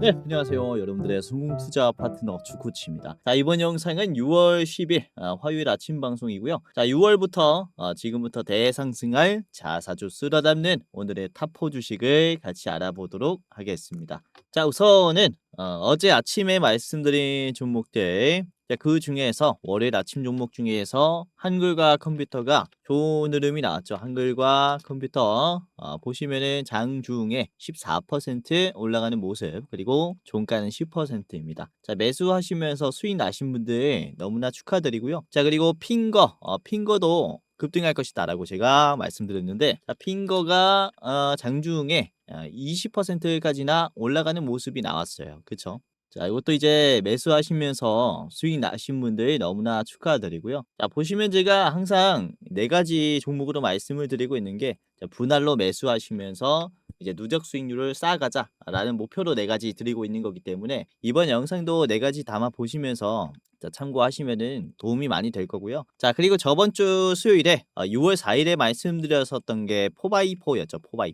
네, 안녕하세요. 여러분들의 성공 투자 파트너 주코치입니다. 자, 이번 영상은 6월 10일 아, 화요일 아침 방송이고요. 자, 6월부터 아, 지금부터 대상승할 자사주 쓸어 담는 오늘의 탑4 주식을 같이 알아보도록 하겠습니다. 자, 우선은 어, 제 아침에 말씀드린 종목들 자, 그 중에서 월요일 아침 종목 중에서 한글과 컴퓨터가 좋은 흐름이 나왔죠. 한글과 컴퓨터 어, 보시면은 장중에 14% 올라가는 모습 그리고 종가는 10%입니다. 자 매수하시면서 수익 나신 분들 너무나 축하드리고요. 자 그리고 핑거 어, 핑거도 급등할 것이다라고 제가 말씀드렸는데 자, 핑거가 어, 장중에 20%까지나 올라가는 모습이 나왔어요. 그쵸? 자, 이것도 이제 매수하시면서 수익 나신 분들 너무나 축하드리고요. 자, 보시면 제가 항상 네 가지 종목으로 말씀을 드리고 있는 게 자, 분할로 매수하시면서 이제 누적 수익률을 쌓아가자라는 목표로 네 가지 드리고 있는 거기 때문에 이번 영상도 네 가지 담아 보시면서 자, 참고하시면은 도움이 많이 될 거고요. 자, 그리고 저번 주 수요일에 어, 6월 4일에 말씀드렸었던 게 포바이포였죠. 포바이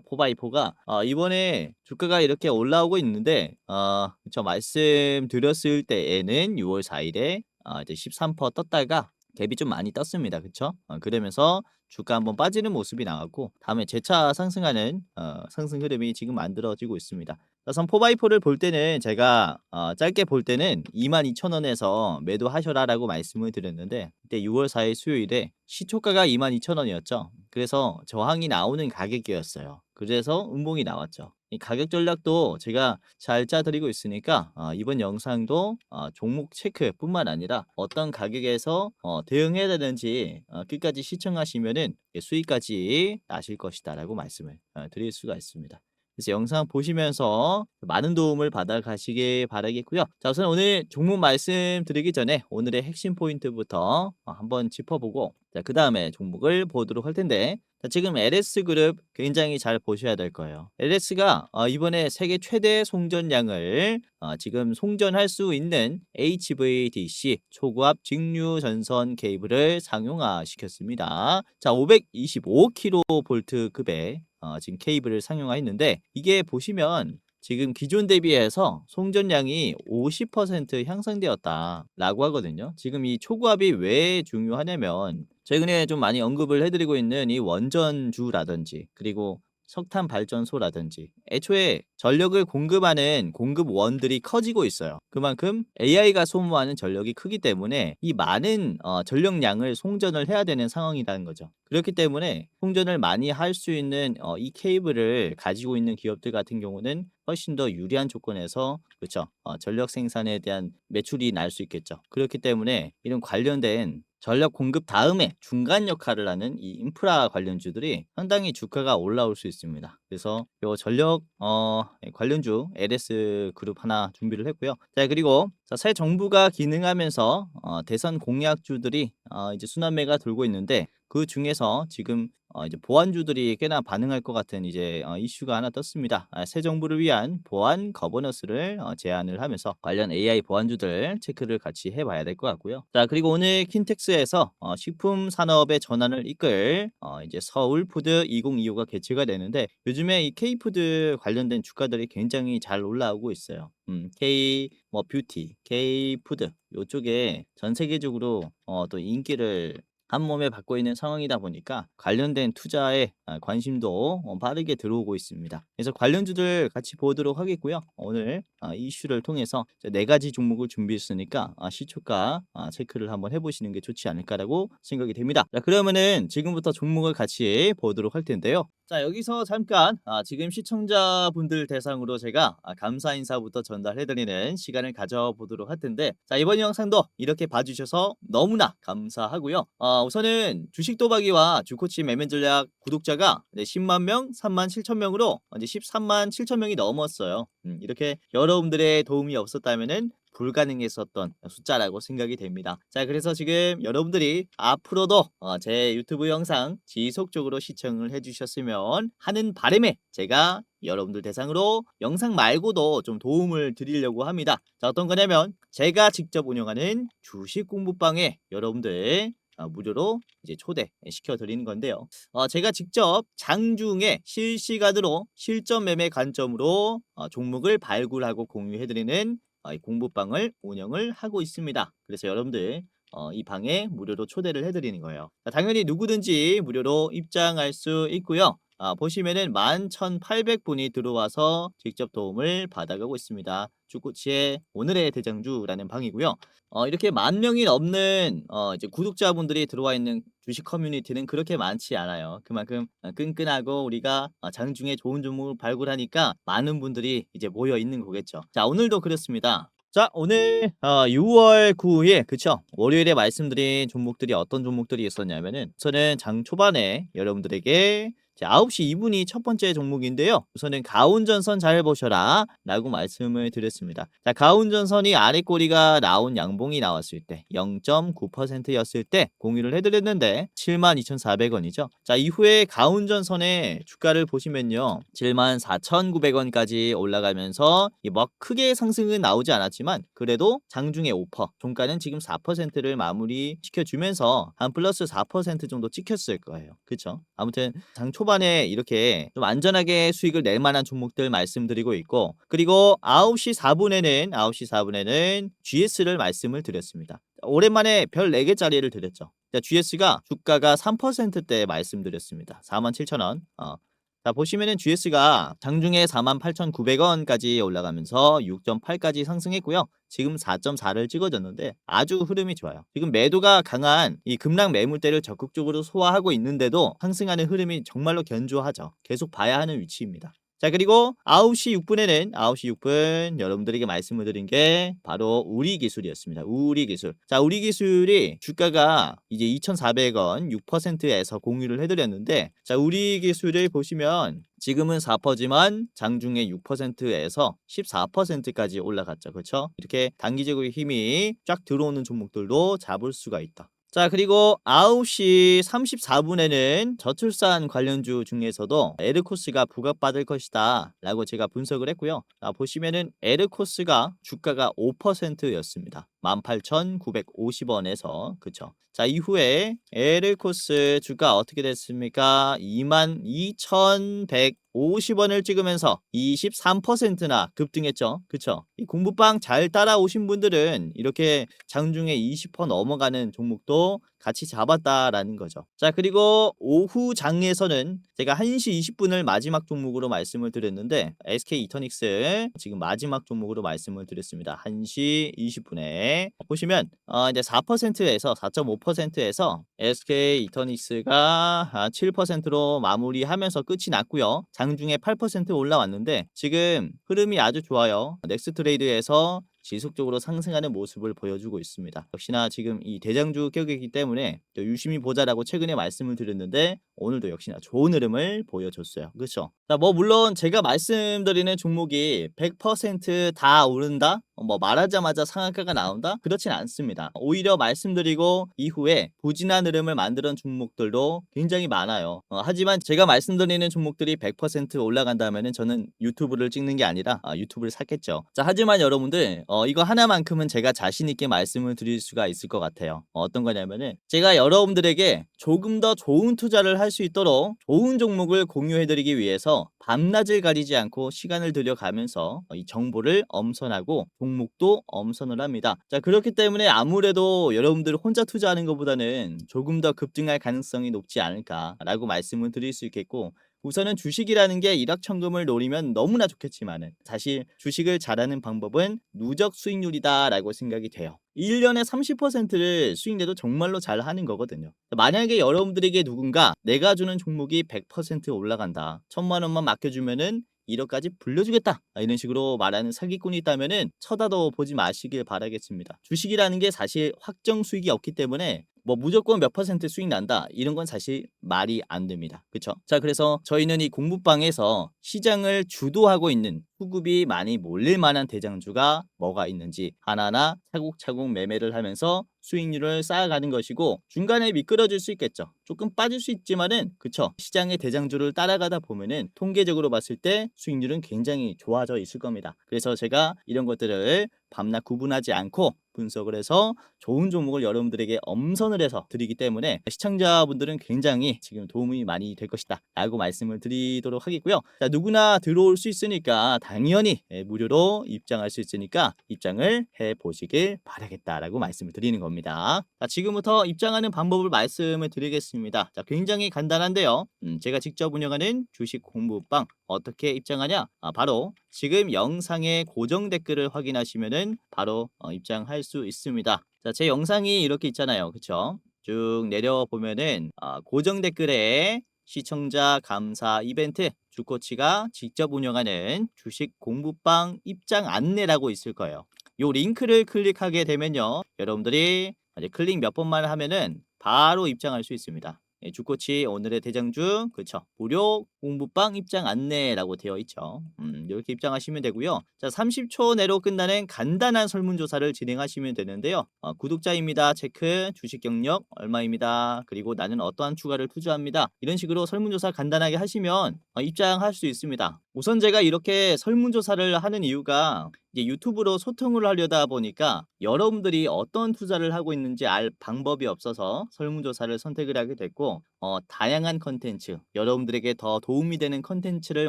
포바이포가 어, 이번에 주가가 이렇게 올라오고 있는데 어, 저 말씀드렸을 때에는 6월 4일에 어, 이제 13% 떴다가 갭이 좀 많이 떴습니다. 그쵸? 어, 그러면서 주가 한번 빠지는 모습이 나왔고 다음에 재차 상승하는 어, 상승 흐름이 지금 만들어지고 있습니다. 우선 포바이포를 볼 때는 제가 어, 짧게 볼 때는 22,000원에서 매도하셔라 라고 말씀을 드렸는데 그때 6월 4일 수요일에 시초가가 22,000원이었죠. 그래서 저항이 나오는 가격이었어요. 그래서 음봉이 나왔죠. 이 가격 전략도 제가 잘 짜드리고 있으니까 어, 이번 영상도 어, 종목 체크뿐만 아니라 어떤 가격에서 어, 대응해야 되는지 어, 끝까지 시청하시면은 수익까지 나실 것이다 라고 말씀을 어, 드릴 수가 있습니다. 그래서 영상 보시면서 많은 도움을 받아 가시길 바라겠고요. 자, 우선 오늘 종목 말씀드리기 전에 오늘의 핵심 포인트부터 어, 한번 짚어보고 자, 그 다음에 종목을 보도록 할 텐데 자, 지금 LS 그룹 굉장히 잘 보셔야 될 거예요. LS가 어, 이번에 세계 최대 송전량을 어, 지금 송전할 수 있는 HVDC 초고압 직류 전선 케이블을 상용화 시켰습니다. 자, 525kV 급의 어, 지금 케이블을 상용화했는데 이게 보시면 지금 기존 대비해서 송전량이 50% 향상되었다라고 하거든요. 지금 이 초고압이 왜 중요하냐면 최근에 좀 많이 언급을 해드리고 있는 이 원전주라든지 그리고 석탄 발전소라든지 애초에 전력을 공급하는 공급원들이 커지고 있어요. 그만큼 AI가 소모하는 전력이 크기 때문에 이 많은 어, 전력량을 송전을 해야 되는 상황이라는 거죠. 그렇기 때문에 송전을 많이 할 수 있는 어, 이 케이블을 가지고 있는 기업들 같은 경우는 훨씬 더 유리한 조건에서 그렇죠. 어, 전력 생산에 대한 매출이 날 수 있겠죠. 그렇기 때문에 이런 관련된 전력 공급 다음에 중간 역할을 하는 이 인프라 관련주들이 상당히 주가가 올라올 수 있습니다. 그래서 요 전력 어, 관련주 LS 그룹 하나 준비를 했고요. 자 그리고 자, 새 정부가 기능하면서 어, 대선 공약주들이 어, 이제 순환매가 돌고 있는데 그 중에서 지금 어, 이제 보안주들이 꽤나 반응할 것 같은 이제 어, 이슈가 하나 떴습니다. 아, 새 정부를 위한 보안 거버넌스를 어, 제안을 하면서 관련 AI 보안주들 체크를 같이 해봐야 될 것 같고요. 자 그리고 오늘 킨텍스에서 어, 식품 산업의 전환을 이끌 어, 이제 서울 푸드 2025가 개최가 되는데 요즘에 이 K 푸드 관련된 주가들이 굉장히 잘 올라오고 있어요. 음, K 뭐 뷰티, K 푸드 요쪽에 전 세계적으로 어, 또 인기를 한 몸에 받고 있는 상황이다 보니까 관련된 투자에 아, 관심도 어, 빠르게 들어오고 있습니다. 그래서 관련주들 같이 보도록 하겠고요. 오늘 아, 이슈를 통해서 네 가지 종목을 준비했으니까 아, 시초가 체크를 한번 해보시는 게 좋지 않을까라고 생각이 됩니다. 자, 그러면은 지금부터 종목을 같이 보도록 할 텐데요. 자 여기서 잠깐 아, 지금 시청자분들 대상으로 제가 아, 감사 인사부터 전달해드리는 시간을 가져보도록 할 텐데 자 이번 영상도 이렇게 봐주셔서 너무나 감사하고요. 어, 우선은 주식 도박이와 주코치 매매 전략 구독자가 네, 10만 명, 3만 7천 명으로 이제 13만 7천 명이 넘었어요. 음, 이렇게 여러분들의 도움이 없었다면은 불가능했었던 숫자라고 생각이 됩니다. 자, 그래서 지금 여러분들이 앞으로도 어, 제 유튜브 영상 지속적으로 시청을 해주셨으면 하는 바람에 제가 여러분들 대상으로 영상 말고도 좀 도움을 드리려고 합니다. 자, 어떤 거냐면 제가 직접 운영하는 주식 공부방에 여러분들 어, 무료로 이제 초대 시켜 드리는 건데요. 어, 제가 직접 장중에 실시간으로 실전 매매 관점으로 어, 종목을 발굴하고 공유해 드리는 공부방을 운영을 하고 있습니다. 그래서 여러분들 어, 이 방에 무료로 초대를 해드리는 거예요. 자, 당연히 누구든지 무료로 입장할 수 있고요. 아, 보시면은 11,800분이 들어와서 직접 도움을 받아가고 있습니다. 축구치의 오늘의 대장주라는 방이고요. 어, 이렇게 만 명이 넘는 어, 이제 구독자분들이 들어와 있는 주식 커뮤니티는 그렇게 많지 않아요. 그만큼 어, 끈끈하고 우리가 어, 장중에 좋은 종목을 발굴하니까 많은 분들이 이제 모여 있는 거겠죠. 자, 오늘도 그렇습니다. 자, 오늘 어, 6월 9일 그쵸? 월요일에 말씀드린 종목들이 어떤 종목들이 있었냐면은 저는 장 초반에 여러분들에게 자, 9시 2분이 첫 번째 종목인데요. 우선은 가운전선 잘 보셔라 라고 말씀을 드렸습니다. 자, 가운전선이 아래 꼬리가 나온 양봉이 나왔을 때 0.9%였을 때 공유를 해드렸는데 72,400원이죠. 자, 이후에 가운전선의 주가를 보시면요. 74,900원까지 올라가면서 뭐 크게 상승은 나오지 않았지만 그래도 장중에 5%, 종가는 지금 4%를 마무리 시켜주면서 한 플러스 4% 정도 찍혔을 거예요. 그쵸? 아무튼 장 초반 에 이렇게 좀 안전하게 수익을 낼 만한 종목들 말씀드리고 있고 그리고 9시 4분에는 9시 4분에는 GS를 말씀을 드렸습니다. 오랜만에 별 4개짜리를 드렸죠. GS가 주가가 3%대 말씀드렸습니다. 47,000원. 어. 자 보시면은 GS가 장중에 48,900원까지 올라가면서 6.8까지 상승했고요. 지금 4.4를 찍어줬는데 아주 흐름이 좋아요. 지금 매도가 강한 이 급락 매물대를 적극적으로 소화하고 있는데도 상승하는 흐름이 정말로 견조하죠. 계속 봐야 하는 위치입니다. 자 그리고 9시 6분에는 9시 6분 여러분들에게 말씀을 드린 게 바로 우리 기술이었습니다. 우리 기술. 자 우리 기술이 주가가 이제 2,400원 6%에서 공유를 해드렸는데 자 우리 기술을 보시면 지금은 4%지만 장중에 6%에서 14%까지 올라갔죠. 그렇죠? 이렇게 단기적으로 힘이 쫙 들어오는 종목들도 잡을 수가 있다. 자 그리고 9시 34분에는 저출산 관련주 중에서도 에르코스가 부각받을 것이다 라고 제가 분석을 했고요. 자, 보시면은 에르코스가 주가가 5%였습니다 18,950원에서 그쵸? 자 이후에 에르코스 주가 어떻게 됐습니까? 22,150원을 찍으면서 23%나 급등했죠. 그쵸? 이 공부방 잘 따라오신 분들은 이렇게 장중에 20% 넘어가는 종목도 같이 잡았다라는 거죠. 자, 그리고 오후 장에서는 제가 1시 20분을 마지막 종목으로 말씀을 드렸는데 SK 이터닉스 지금 마지막 종목으로 말씀을 드렸습니다. 1시 20분에 보시면 어, 이제 4%에서 4.5%에서 SK 이터닉스가 7%로 마무리하면서 끝이 났고요. 장중에 8% 올라왔는데 지금 흐름이 아주 좋아요. 넥스트레이드에서 지속적으로 상승하는 모습을 보여주고 있습니다. 역시나 지금 이 대장주 격이기 때문에 유심히 보자라고 최근에 말씀을 드렸는데 오늘도 역시나 좋은 흐름을 보여줬어요. 그렇죠? 자, 뭐 물론 제가 말씀드리는 종목이 100%다 오른다? 뭐 말하자마자 상한가가 나온다? 그렇진 않습니다. 오히려 말씀드리고 이후에 부진한 흐름을 만드는 종목들도 굉장히 많아요. 어, 하지만 제가 말씀드리는 종목들이 100% 올라간다면 저는 유튜브를 찍는 게 아니라 아, 유튜브를 샀겠죠. 자, 하지만 여러분들 어, 이거 하나만큼은 제가 자신 있게 말씀을 드릴 수가 있을 것 같아요. 어, 떤 거냐면은 제가 여러분들에게 조금 더 좋은 투자를 할 수 있도록 좋은 종목을 공유해드리기 위해서 밤낮을 가리지 않고 시간을 들여가면서 이 정보를 엄선하고 종 목도 엄선을 합니다. 자 그렇기 때문에 아무래도 여러분들 혼자 투자하는 것보다는 조금 더 급등할 가능성이 높지 않을까라고 말씀을 드릴 수 있겠고 우선은 주식이라는 게 일확천금을 노리면 너무나 좋겠지만은 사실 주식을 잘하는 방법은 누적 수익률이다라고 생각이 돼요. 1년에 30%를 수익내도 정말로 잘 하는 거거든요. 만약에 여러분들에게 누군가 내가 주는 종목이 100% 올라간다. 천만 원만 맡겨주면은 1억까지 불려주겠다 이런 식으로 말하는 사기꾼이 있다면 은 쳐다도 보지 마시길 바라겠습니다. 주식이라는 게 사실 확정 수익이 없기 때문에 뭐 무조건 몇 퍼센트 수익 난다 이런 건 사실 말이 안 됩니다. 그렇죠? 자 그래서 저희는 이 공부방에서 시장을 주도하고 있는 수급이 많이 몰릴 만한 대장주가 뭐가 있는지 하나하나 차곡차곡 매매를 하면서 수익률을 쌓아가는 것이고 중간에 미끄러질 수 있겠죠. 조금 빠질 수 있지만은 그쵸 시장의 대장주를 따라가다 보면은 통계적으로 봤을 때 수익률은 굉장히 좋아져 있을 겁니다. 그래서 제가 이런 것들을 밤낮 구분하지 않고 분석을 해서 좋은 종목을 여러분들에게 엄선을 해서 드리기 때문에 시청자분들은 굉장히 지금 도움이 많이 될 것이다 라고 말씀을 드리도록 하겠고요. 자, 누구나 들어올 수 있으니까 당연히 예, 무료로 입장할 수 있으니까 입장을 해 보시길 바라겠다 라고 말씀을 드리는 겁니다. 자, 지금부터 입장하는 방법을 말씀을 드리겠습니다. 자, 굉장히 간단한데요. 음, 제가 직접 운영하는 주식 공부방 어떻게 입장하냐? 아, 바로 지금 영상의 고정 댓글을 확인하시면은 바로 어, 입장할 수 있습니다. 자, 제 영상이 이렇게 있잖아요. 그쵸? 쭉 내려 보면은 아, 고정 댓글에 시청자 감사 이벤트 주코치가 직접 운영하는 주식 공부방 입장 안내라고 있을 거예요. 요 링크를 클릭하게 되면요. 여러분들이 이제 클릭 몇 번만 하면은 바로 입장할 수 있습니다. 예, 주코치 오늘의 대장주 그쵸 무료 공부방 입장 안내라고 되어 있죠. 음, 이렇게 입장하시면 되고요. 자 30초 내로 끝나는 간단한 설문조사를 진행하시면 되는데요. 어, 구독자입니다. 체크 주식 경력 얼마입니다. 그리고 나는 어떠한 추가를 투자합니다. 이런 식으로 설문조사 간단하게 하시면 어, 입장할 수 있습니다. 우선 제가 이렇게 설문조사를 하는 이유가 이제 유튜브로 소통을 하려다 보니까 여러분들이 어떤 투자를 하고 있는지 알 방법이 없어서 설문조사를 선택을 하게 됐고 어, 다양한 컨텐츠 여러분들에게 더 도움이 되는 컨텐츠를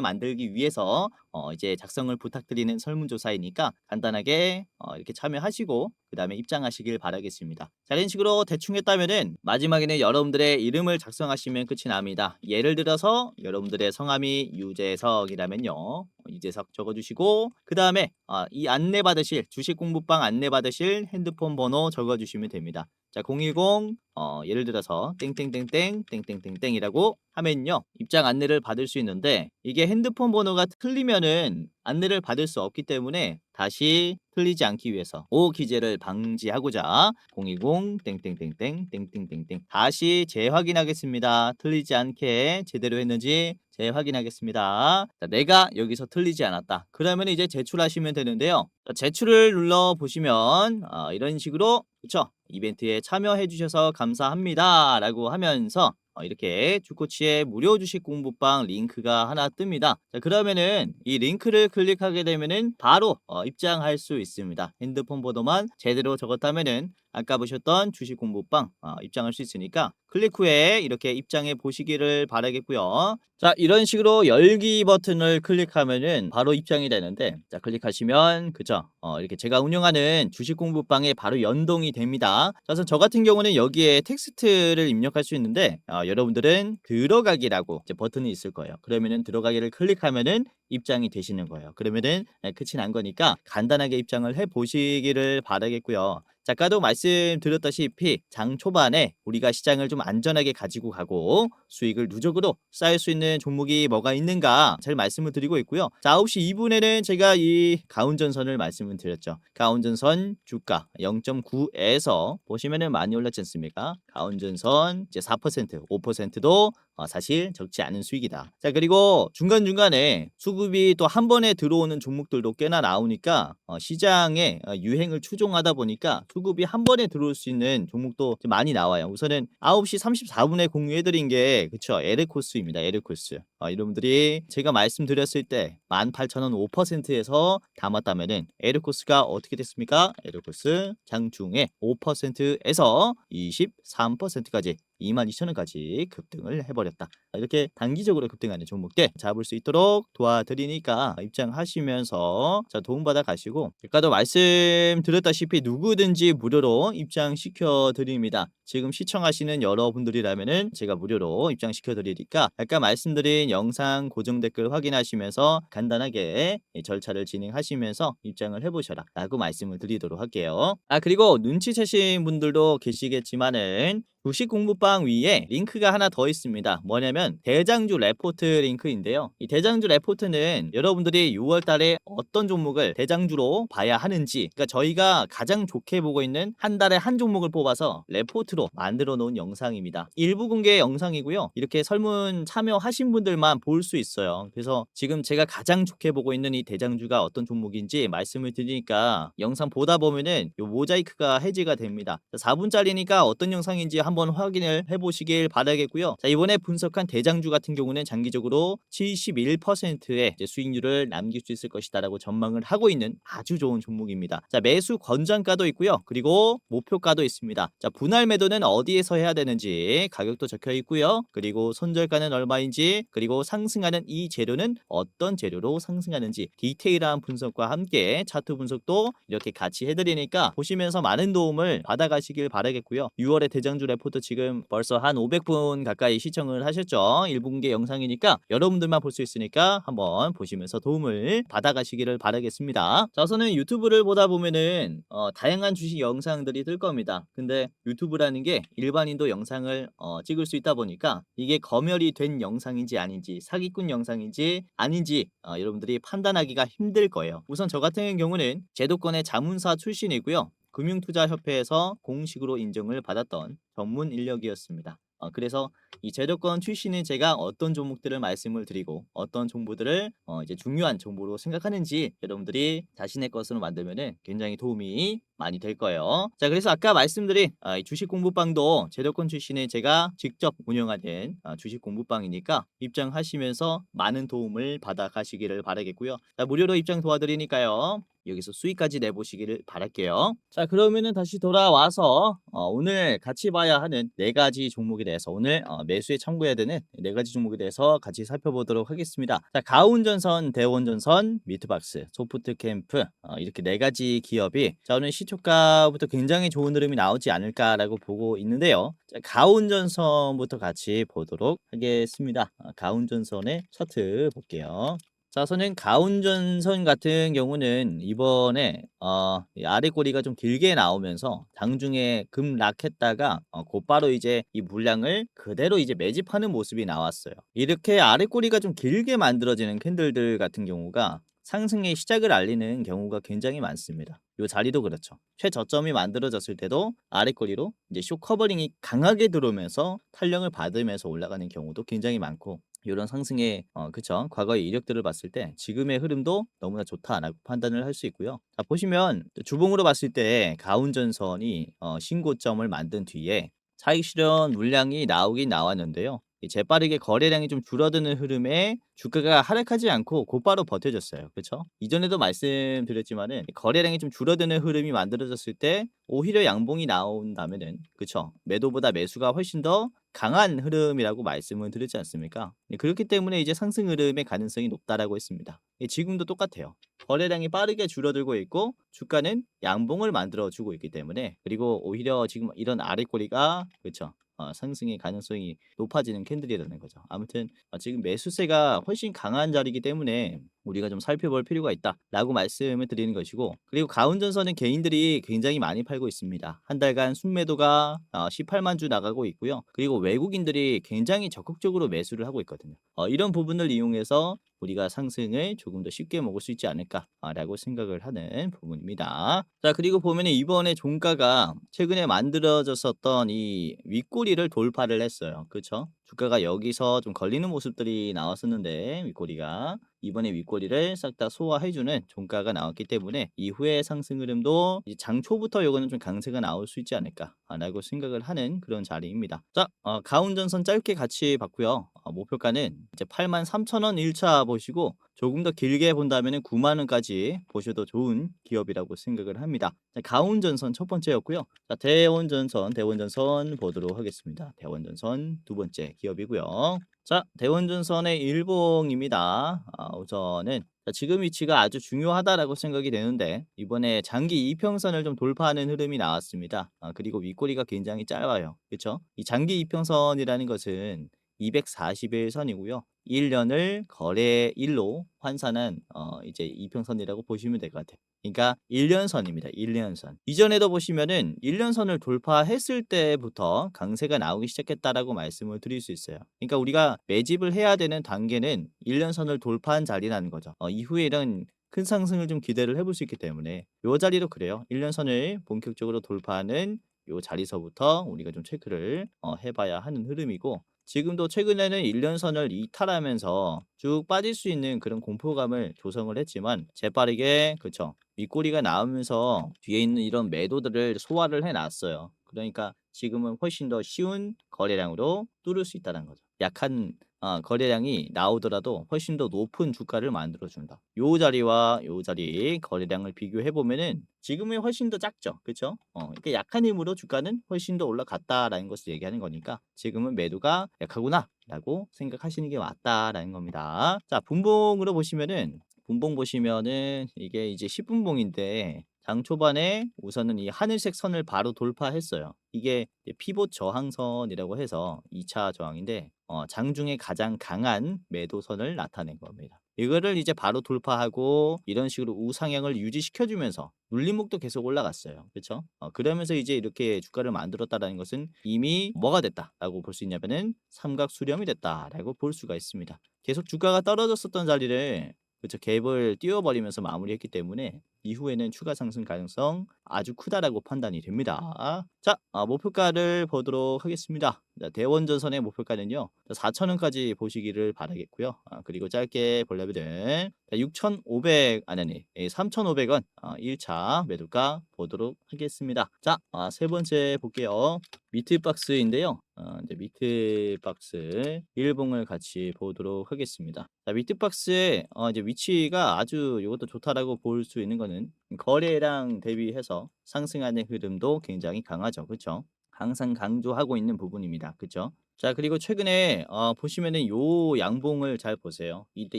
만들기 위해서 어, 이제 작성을 부탁드리는 설문조사이니까 간단하게 어, 이렇게 참여하시고 그 다음에 입장하시길 바라겠습니다. 자, 이런 식으로 대충 했다면은 마지막에는 여러분들의 이름을 작성하시면 끝이 납니다. 예를 들어서 여러분들의 성함이 유재석이라면요. 유재석 적어주시고 그 다음에 아, 이 안내 받으실 주식 공부방 안내 받으실 핸드폰 번호 적어주시면 됩니다. 자, 010 어, 예를 들어서 땡땡땡땡 땡땡땡땡이라고 하면요 입장 안내를 받을 수 있는데 이게 핸드폰 번호가 틀리면은 안내를 받을 수 없기 때문에 다시 틀리지 않기 위해서 오 기재를 방지하고자 010 땡땡땡땡 땡땡땡땡 다시 재확인하겠습니다. 틀리지 않게 제대로 했는지 재확인하겠습니다. 자, 내가 여기서 틀리지 않았다. 그러면 이제 제출하시면 되는데요. 자, 제출을 눌러 보시면 어, 이런 식으로 그쵸? 이벤트에 참여해 주셔서 감사합니다. 라고 하면서 어, 이렇게 주코치의 무료 주식 공부방 링크가 하나 뜹니다. 자, 그러면은 이 링크를 클릭하게 되면은 바로 어, 입장할 수 있습니다. 핸드폰 번호만 제대로 적었다면은 아까 보셨던 주식 공부방 어, 입장할 수 있으니까 클릭 후에 이렇게 입장해 보시기를 바라겠고요. 자, 이런 식으로 열기 버튼을 클릭하면은 바로 입장이 되는데 자, 클릭하시면 그죠? 어, 이렇게 제가 운영하는 주식 공부방에 바로 연동이 됩니다. 자, 그래서 저 같은 경우는 여기에 텍스트를 입력할 수 있는데 어, 여러분들은 들어가기라고 버튼이 있을 거예요. 그러면은 들어가기를 클릭하면은 입장이 되시는 거예요. 그러면은 예, 끝이 난 거니까 간단하게 입장을 해 보시기를 바라겠고요. 자, 아까도 말씀드렸다시피 장 초반에 우리가 시장을 좀 안전하게 가지고 가고 수익을 누적으로 쌓을 수 있는 종목이 뭐가 있는가 잘 말씀을 드리고 있고요. 자, 9시 2분에는 제가 이 가운전선을 말씀을 드렸죠. 가운전선 주가 0.9에서 보시면은 많이 올랐지 않습니까? 가운전선 이제 4% 5%도 어, 사실 적지 않은 수익이다. 자, 그리고 중간중간에 수급이 또 한 번에 들어오는 종목들도 꽤나 나오니까 어, 시장의 어, 유행을 추종하다 보니까 수급이 한 번에 들어올 수 있는 종목도 좀 많이 나와요. 우선은 9시 34분에 공유해드린 게 그쵸 에르코스입니다. 에르코스. 어, 여러분들이 제가 말씀드렸을 때 18,000원 5%에서 담았다면은 에르코스가 어떻게 됐습니까? 에르코스 장중에 5%에서 23%까지 22,000원까지 급등을 해버렸다. 이렇게 단기적으로 급등하는 종목들 잡을 수 있도록 도와드리니까 입장하시면서 자 도움받아 가시고 아까도 말씀드렸다시피 누구든지 무료로 입장시켜 드립니다. 지금 시청하시는 여러분들이라면은 제가 무료로 입장시켜 드리니까 아까 말씀드린 영상 고정 댓글 확인하시면서 간단하게 이 절차를 진행하시면서 입장을 해보셔라 라고 말씀을 드리도록 할게요. 아 그리고 눈치채신 분들도 계시겠지만은 주식 공부방 위에 링크가 하나 더 있습니다. 뭐냐면 대장주 레포트 링크인데요. 이 대장주 레포트는 여러분들이 6월 달에 어떤 종목을 대장주로 봐야 하는지 그러니까 저희가 가장 좋게 보고 있는 한 달에 한 종목을 뽑아서 레포트 차트로 만들어 놓은 영상입니다. 일부 공개 영상이고요. 이렇게 설문 참여하신 분들만 볼 수 있어요. 그래서 지금 제가 가장 좋게 보고 있는 이 대장주가 어떤 종목인지 말씀을 드리니까 영상 보다 보면은 요 모자이크가 해제가 됩니다. 4분짜리니까 어떤 영상인지 한번 확인을 해보시길 바라겠고요. 자, 이번에 분석한 대장주 같은 경우는 장기적으로 71%의 수익률을 남길 수 있을 것이다라고 전망을 하고 있는 아주 좋은 종목입니다. 자, 매수 권장가도 있고요. 그리고 목표가도 있습니다. 자, 분할 매도 는 어디에서 해야 되는지 가격도 적혀 있고요. 그리고 손절가는 얼마인지, 그리고 상승하는 이 재료는 어떤 재료로 상승하는지 디테일한 분석과 함께 차트 분석도 이렇게 같이 해드리니까 보시면서 많은 도움을 받아가시길 바라겠고요. 6월의 대장주 레포트 지금 벌써 한 500분 가까이 시청을 하셨죠. 1분계 영상이니까 여러분들만 볼 수 있으니까 한번 보시면서 도움을 받아가시기를 바라겠습니다. 자, 우선은 유튜브를 보다 보면은 어, 다양한 주식 영상들이 뜰 겁니다. 근데 유튜브라는 게 일반인도 영상을 어, 찍을 수 있다 보니까 이게 검열이 된 영상인지 아닌지 사기꾼 영상인지 아닌지 어, 여러분들이 판단하기가 힘들 거예요. 우선 저 같은 경우는 제도권의 자문사 출신이고요. 금융투자협회에서 공식으로 인정을 받았던 전문 인력이었습니다. 어, 그래서 이 제도권 출신인 제가 어떤 종목들을 말씀을 드리고 어떤 정보들을 어, 이제 중요한 정보로 생각하는지 여러분들이 자신의 것으로 만들면은 굉장히 도움이 많이 될 거예요. 자, 그래서 아까 말씀드린 아, 이 주식 공부방도 제도권 출신의 제가 직접 운영하는 아, 주식 공부방이니까 입장하시면서 많은 도움을 받아 가시기를 바라겠고요. 자, 무료로 입장 도와드리니까요. 여기서 수익까지 내보시기를 바랄게요. 자, 그러면은 다시 돌아와서 어, 오늘 같이 봐야 하는 네 가지 종목에 대해서 오늘 어, 매수에 참고해야 되는 네 가지 종목에 대해서 같이 살펴보도록 하겠습니다. 자, 가운전선, 대원전선, 미트박스, 소프트캠프 어, 이렇게 네 가지 기업이 자, 오늘 시초가부터 굉장히 좋은 흐름이 나오지 않을까라고 보고 있는데요. 자, 가운전선부터 같이 보도록 하겠습니다. 어, 가운전선의 차트 볼게요. 자, 선은 가운전선 같은 경우는 이번에 어, 이 아래 꼬리가 좀 길게 나오면서 장중에 급락했다가 어, 곧바로 이제 이 물량을 그대로 이제 매집하는 모습이 나왔어요. 이렇게 아래 꼬리가 좀 길게 만들어지는 캔들들 같은 경우가 상승의 시작을 알리는 경우가 굉장히 많습니다. 요 자리도 그렇죠. 최저점이 만들어졌을 때도 아래 꼬리로 이제 쇼 커버링이 강하게 들어오면서 탄력을 받으면서 올라가는 경우도 굉장히 많고 이런 상승의 어 그쵸 과거의 이력들을 봤을 때 지금의 흐름도 너무나 좋다라고 판단을 할 수 있고요. 자 보시면 주봉으로 봤을 때 가운전선이 어 신고점을 만든 뒤에 차익 실현 물량이 나오긴 나왔는데요. 이 재빠르게 거래량이 좀 줄어드는 흐름에 주가가 하락하지 않고 곧바로 버텨줬어요. 그쵸? 이전에도 말씀드렸지만은 거래량이 좀 줄어드는 흐름이 만들어졌을 때 오히려 양봉이 나온다면은 그쵸? 매도보다 매수가 훨씬 더 강한 흐름이라고 말씀을 드렸지 않습니까? 예, 그렇기 때문에 이제 상승 흐름의 가능성이 높다라고 했습니다. 예, 지금도 똑같아요. 거래량이 빠르게 줄어들고 있고 주가는 양봉을 만들어 주고 있기 때문에 그리고 오히려 지금 이런 아래 꼬리가 그렇죠. 어, 상승의 가능성이 높아지는 캔들이라는 거죠. 아무튼 어, 지금 매수세가 훨씬 강한 자리이기 때문에 우리가 좀 살펴볼 필요가 있다라고 말씀을 드리는 것이고 그리고 가운전선은 개인들이 굉장히 많이 팔고 있습니다. 한 달간 순매도가 어, 18만 주 나가고 있고요. 그리고 외국인들이 굉장히 적극적으로 매수를 하고 있거든요. 어, 이런 부분을 이용해서 우리가 상승을 조금 더 쉽게 먹을 수 있지 않을까라고 생각을 하는 부분입니다. 자 그리고 보면 이번에 종가가 최근에 만들어졌었던 이 윗꼬리를 돌파를 했어요. 그렇죠? 주가가 여기서 좀 걸리는 모습들이 나왔었는데 윗꼬리가 이번에 윗꼬리를 싹 다 소화해주는 종가가 나왔기 때문에 이후의 상승 흐름도 장 초부터 요거는 좀 강세가 나올 수 있지 않을까라고 생각을 하는 그런 자리입니다. 자, 어, 가운전선 짧게 같이 봤고요. 어, 목표가는 이제 83,000원 1차 보시고 조금 더 길게 본다면 9만 원까지 보셔도 좋은 기업이라고 생각을 합니다. 자, 가운전선 첫 번째였고요. 자, 대원전선, 대원전선 보도록 하겠습니다. 대원전선 두 번째 기업이고요. 자, 대원전선의 일봉입니다. 아, 우선은 자, 지금 위치가 아주 중요하다라고 생각이 되는데 이번에 장기 이평선을 좀 돌파하는 흐름이 나왔습니다. 아, 그리고 윗꼬리가 굉장히 짧아요. 그렇죠? 이 장기 이평선이라는 것은 240일 선이고요. 1년을 거래 일로 환산한 어 이제 이평선이라고 보시면 될 것 같아요. 그러니까 1년선입니다. 1년선. 이전에도 보시면은 1년선을 돌파했을 때부터 강세가 나오기 시작했다라고 말씀을 드릴 수 있어요. 그러니까 우리가 매집을 해야 되는 단계는 1년선을 돌파한 자리라는 거죠. 어 이후에 이런 큰 상승을 좀 기대를 해볼 수 있기 때문에 요 자리도 그래요. 1년선을 본격적으로 돌파하는 요 자리서부터 우리가 좀 체크를 어, 해봐야 하는 흐름이고 지금도 최근에는 1년선을 이탈하면서 쭉 빠질 수 있는 그런 공포감을 조성을 했지만 재빠르게 그쵸 윗꼬리가 나오면서 뒤에 있는 이런 매도들을 소화를 해놨어요. 그러니까 지금은 훨씬 더 쉬운 거래량으로 뚫을 수 있다는 거죠. 약한 어, 거래량이 나오더라도 훨씬 더 높은 주가를 만들어준다. 요 자리와 요 자리 거래량을 비교해 보면은 지금이 훨씬 더 작죠, 그렇죠? 어, 이렇게 약한 힘으로 주가는 훨씬 더 올라갔다라는 것을 얘기하는 거니까 지금은 매도가 약하구나 라고 생각하시는 게 맞다라는 겁니다. 자, 분봉으로 보시면은 분봉 보시면은 이게 이제 10분봉인데 장 초반에 우선은 이 하늘색 선을 바로 돌파했어요. 이게 피봇 저항선이라고 해서 2차 저항인데 어, 장 중에 가장 강한 매도선을 나타낸 겁니다. 이거를 이제 바로 돌파하고 이런 식으로 우상향을 유지시켜주면서 눌림목도 계속 올라갔어요. 그렇죠? 어, 그러면서 이제 이렇게 주가를 만들었다라는 것은 이미 뭐가 됐다라고 볼 수 있냐면은 삼각 수렴이 됐다라고 볼 수가 있습니다. 계속 주가가 떨어졌었던 자리를 그렇죠. 갭을 띄워버리면서 마무리했기 때문에 이후에는 추가 상승 가능성 아주 크다라고 판단이 됩니다. 자, 아, 목표가를 보도록 하겠습니다. 자, 대원전선의 목표가는요. 4,000원까지 보시기를 바라겠고요. 아, 그리고 짧게 보려면은 6,500 아니 아니 3,500원 아, 1차 매도가 보도록 하겠습니다. 자, 아, 세 번째 볼게요. 미트 박스인데요. 어, 이제 미트 박스 일봉을 같이 보도록 하겠습니다. 자, 미트 박스의 어, 이제 위치가 아주 이것도 좋다라고 볼 수 있는 거는 거래량 대비해서 상승하는 흐름도 굉장히 강하죠. 그렇죠? 항상 강조하고 있는 부분입니다. 그렇죠? 자, 그리고 최근에 어, 보시면은 요 양봉을 잘 보세요. 이때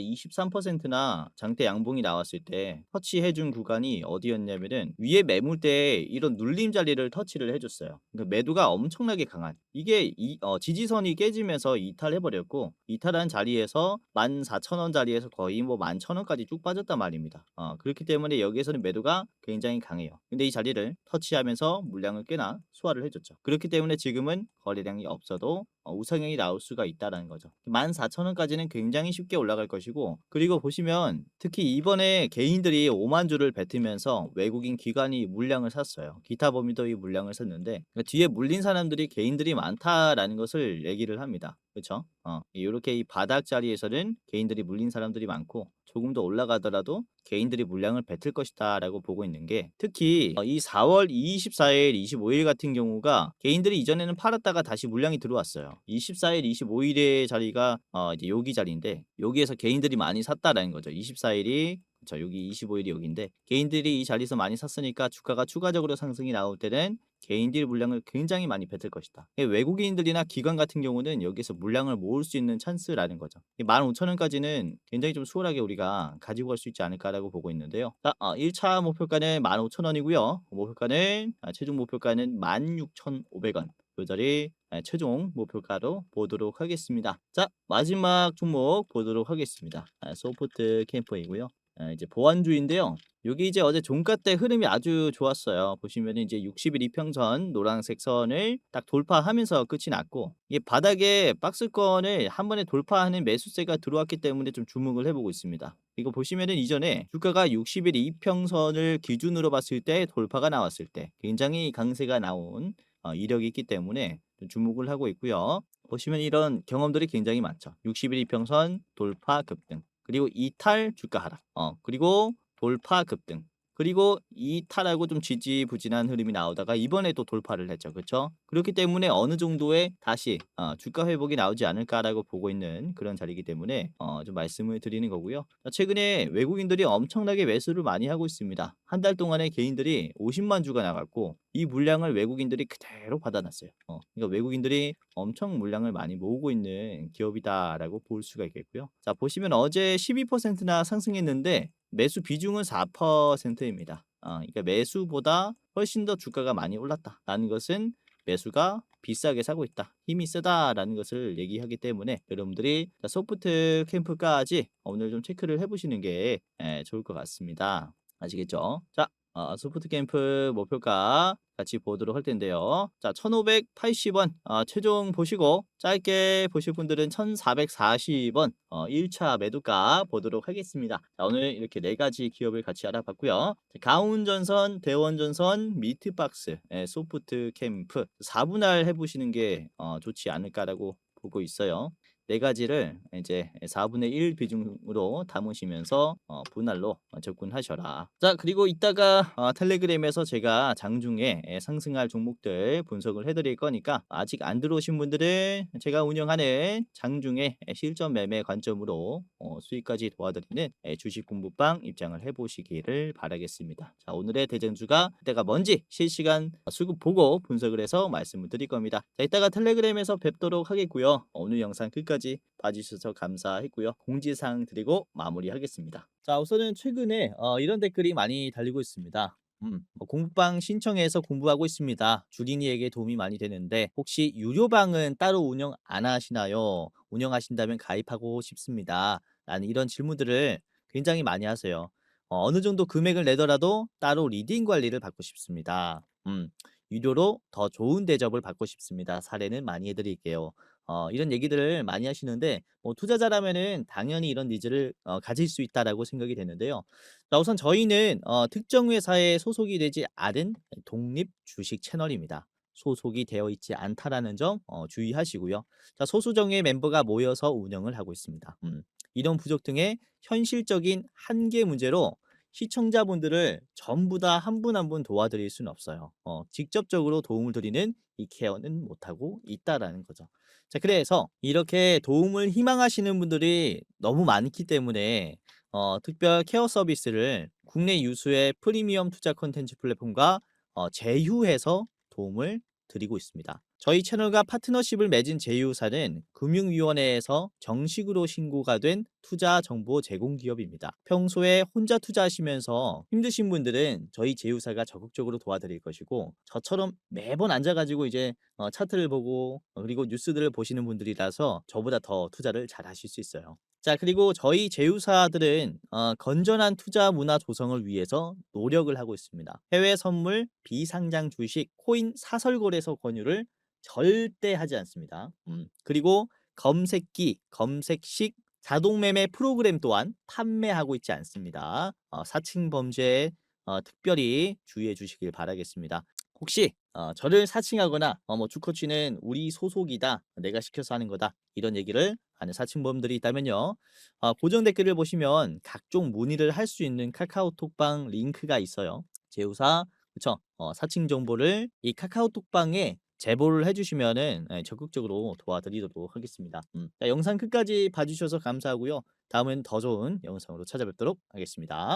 23%나 장대 양봉이 나왔을 때 터치해 준 구간이 어디였냐면은 위에 매물대에 이런 눌림 자리를 터치를 해 줬어요. 그러니까 매도가 엄청나게 강한 이게 이, 어, 지지선이 깨지면서 이탈해 버렸고 이탈한 자리에서 14,000원 자리에서 거의 뭐 11,000원까지 쭉 빠졌단 말입니다. 어, 그렇기 때문에 여기에서는 매도가 굉장히 강해요. 근데 이 자리를 터치하면서 물량을 꽤나 소화를 해 줬죠. 그렇기 때문에 지금은 거래량이 없어도 어, 우상향이 나올 수가 있다라는 거죠. 14,000원까지는 굉장히 쉽게 올라갈 것이고 그리고 보시면 특히 이번에 개인들이 5만 주를 뱉으면서 외국인 기관이 물량을 샀어요. 기타 범위도 이 물량을 샀는데 그러니까 뒤에 물린 사람들이 개인들이 많다라는 것을 얘기를 합니다. 그렇죠? 어, 이렇게 이 바닥 자리에서는 개인들이 물린 사람들이 많고 조금 더 올라가더라도 개인들이 물량을 뱉을 것이다 라고 보고 있는 게 특히 어, 이 4월 24일, 25일 같은 경우가 개인들이 이전에는 팔았다가 다시 물량이 들어왔어요. 24일, 25일의 자리가 어, 이제 여기 자리인데 여기에서 개인들이 많이 샀다라는 거죠. 24일이 자 여기 25일이 여기인데 개인들이 이 자리에서 많이 샀으니까 주가가 추가적으로 상승이 나올 때는 개인들이 물량을 굉장히 많이 뱉을 것이다. 외국인들이나 기관 같은 경우는 여기서 물량을 모을 수 있는 찬스라는 거죠. 15,000원까지는 굉장히 좀 수월하게 우리가 가지고 갈 수 있지 않을까라고 보고 있는데요. 자, 어, 1차 목표가는 15,000원이고요. 목표가는 아, 최종 목표가는 16,500원. 이 자리 아, 최종 목표가로 보도록 하겠습니다. 자, 마지막 종목 보도록 하겠습니다. 아, 소프트 캠퍼이고요. 아, 이제 보완주인데요. 여기 이제 어제 종가 때 흐름이 아주 좋았어요. 보시면 이제 60일 이평선 노란색 선을 딱 돌파하면서 끝이 났고 이게 바닥에 박스권을 한 번에 돌파하는 매수세가 들어왔기 때문에 좀 주목을 해보고 있습니다. 이거 보시면은 이전에 주가가 60일 이평선을 기준으로 봤을 때 돌파가 나왔을 때 굉장히 강세가 나온 어, 이력이 있기 때문에 좀 주목을 하고 있고요. 보시면 이런 경험들이 굉장히 많죠. 60일 이평선 돌파 급등. 그리고 이탈 주가 하락. 어, 그리고 돌파 급등. 그리고 이탈하고 좀 지지부진한 흐름이 나오다가 이번에 또 돌파를 했죠. 그렇죠? 그렇기 때문에 어느 정도의 다시 어, 주가 회복이 나오지 않을까라고 보고 있는 그런 자리이기 때문에 어, 좀 말씀을 드리는 거고요. 최근에 외국인들이 엄청나게 매수를 많이 하고 있습니다. 한 달 동안에 개인들이 50만 주가 나갔고 이 물량을 외국인들이 그대로 받아놨어요. 어, 그러니까 외국인들이 엄청 물량을 많이 모으고 있는 기업이다라고 볼 수가 있겠고요. 자 보시면 어제 12%나 상승했는데 매수 비중은 4%입니다. 어, 그러니까 매수보다 훨씬 더 주가가 많이 올랐다라는 것은 매수가 비싸게 사고 있다. 힘이 세다라는 것을 얘기하기 때문에 여러분들이 소프트 캠프까지 오늘 좀 체크를 해보시는 게 예, 좋을 것 같습니다. 아시겠죠? 자, 어, 소프트 캠프 목표가 같이 보도록 할 텐데요. 자, 1580원 어, 최종 보시고 짧게 보실 분들은 1440원 어, 1차 매도가 보도록 하겠습니다. 자, 오늘 이렇게 네 가지 기업을 같이 알아봤고요. 자, 가운전선, 대원전선, 미트박스, 예, 소프트 캠프 4분할 해보시는 게 어, 좋지 않을까라고 보고 있어요. 네 가지를 이제 4분의 1 비중으로 담으시면서 어, 분할로 어, 접근하셔라. 자, 그리고 이따가 어, 텔레그램에서 제가 장중에 예, 상승할 종목들 분석을 해드릴 거니까 아직 안 들어오신 분들은 제가 운영하는 장중에 실전 매매 관점으로 어, 수익까지 도와드리는 예, 주식 공부방 입장을 해보시기를 바라겠습니다. 자, 오늘의 대장주가 때가 뭔지 실시간 수급 보고 분석을 해서 말씀을 드릴 겁니다. 자, 이따가 텔레그램에서 뵙도록 하겠고요. 오늘 영상 끝까지 봐주셔서 감사했고요. 공지사항 드리고 마무리하겠습니다. 자, 우선은 최근에 어, 이런 댓글이 많이 달리고 있습니다. 음, 뭐 공부방 신청해서 공부하고 있습니다. 주린이에게 도움이 많이 되는데 혹시 유료방은 따로 운영 안 하시나요? 운영하신다면 가입하고 싶습니다. 라는 이런 질문들을 굉장히 많이 하세요. 어, 어느 정도 금액을 내더라도 따로 리딩 관리를 받고 싶습니다. 음, 유료로 더 좋은 대접을 받고 싶습니다. 사례는 많이 해드릴게요. 어, 이런 얘기들을 많이 하시는데 뭐 투자자라면은 당연히 이런 니즈를 어, 가질 수 있다라고 생각이 되는데요. 자, 우선 저희는 어, 특정 회사에 소속이 되지 않은 독립 주식 채널입니다. 소속이 되어 있지 않다라는 점 어, 주의하시고요. 자, 소수정의 멤버가 모여서 운영을 하고 있습니다. 음, 이런 부족 등의 현실적인 한계 문제로 시청자분들을 전부 다 한 분 한 분 도와드릴 수는 없어요. 어, 직접적으로 도움을 드리는 이 케어는 못하고 있다라는 거죠. 자, 그래서 이렇게 도움을 희망하시는 분들이 너무 많기 때문에 어, 특별 케어 서비스를 국내 유수의 프리미엄 투자 콘텐츠 플랫폼과 어, 제휴해서 도움을 드리고 있습니다. 저희 채널과 파트너십을 맺은 제휴사는 금융위원회에서 정식으로 신고가 된 투자 정보 제공 기업입니다. 평소에 혼자 투자하시면서 힘드신 분들은 저희 제휴사가 적극적으로 도와드릴 것이고 저처럼 매번 앉아가지고 이제 어, 차트를 보고 어, 그리고 뉴스들을 보시는 분들이라서 저보다 더 투자를 잘 하실 수 있어요. 자, 그리고 저희 제휴사들은 어, 건전한 투자 문화 조성을 위해서 노력을 하고 있습니다. 해외 선물, 비상장 주식, 코인 사설 거래소 권유를 절대 하지 않습니다. 음, 그리고 검색기, 검색식 자동 매매 프로그램 또한 판매하고 있지 않습니다. 어, 사칭 범죄에 어, 특별히 주의해 주시길 바라겠습니다. 혹시 어, 저를 사칭하거나 어, 뭐 주코치는 우리 소속이다, 내가 시켜서 하는 거다 이런 얘기를 하는 사칭범들이 있다면요. 어, 고정 댓글을 보시면 각종 문의를 할 수 있는 카카오톡방 링크가 있어요. 제휴사 그쵸? 어, 사칭 정보를 이 카카오톡방에 제보를 해주시면은 예, 적극적으로 도와드리도록 하겠습니다. 음, 자, 영상 끝까지 봐주셔서 감사하고요. 다음엔 더 좋은 영상으로 찾아뵙도록 하겠습니다.